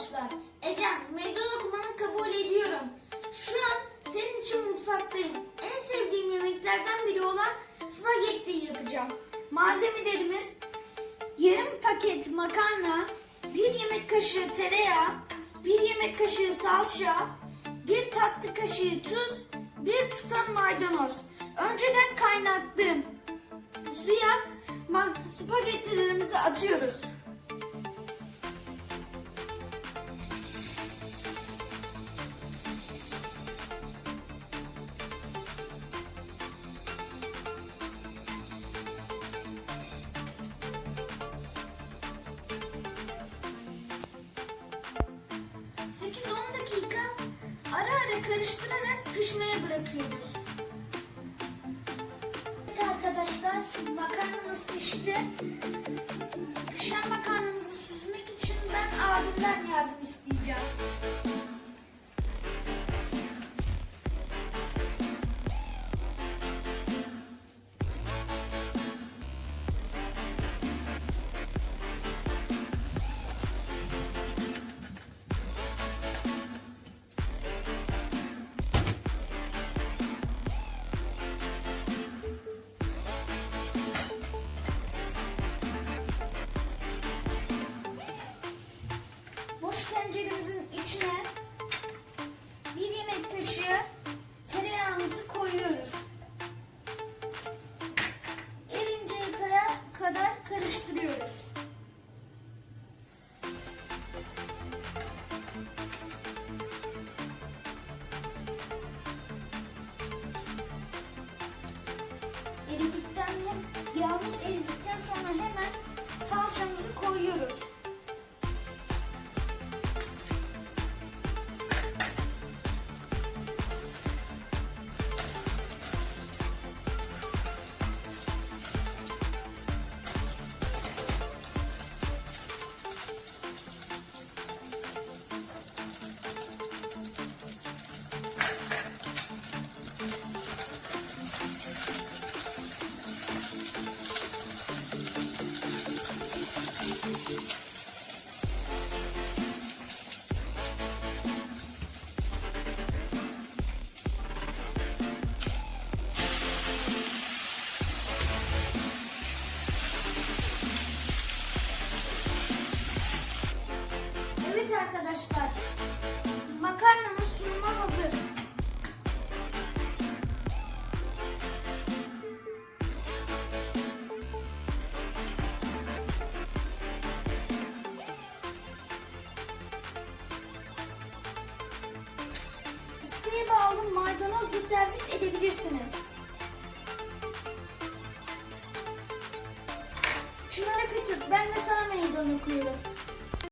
arkadaşlar. Ecem, meydan okumanı kabul ediyorum. Şu an senin için mutfaktayım. En sevdiğim yemeklerden biri olan spagetti yapacağım. Malzemelerimiz yarım paket makarna, bir yemek kaşığı tereyağı, bir yemek kaşığı salça, bir tatlı kaşığı tuz, bir tutam maydanoz. Önceden kaynattığım suya spagettilerimizi atıyoruz. ...8-10 dakika ara ara karıştırarak pişmeye bırakıyoruz. Evet arkadaşlar makarnamız pişti. Yağımız eridikten sonra hemen salçamızı koyuyoruz. Evet arkadaşlar. Makarnamız sunuma hazır. İsteğe bağlı maydanozla servis edebilirsiniz. Çınar Efe Türk, ben de sana meydan okuyorum.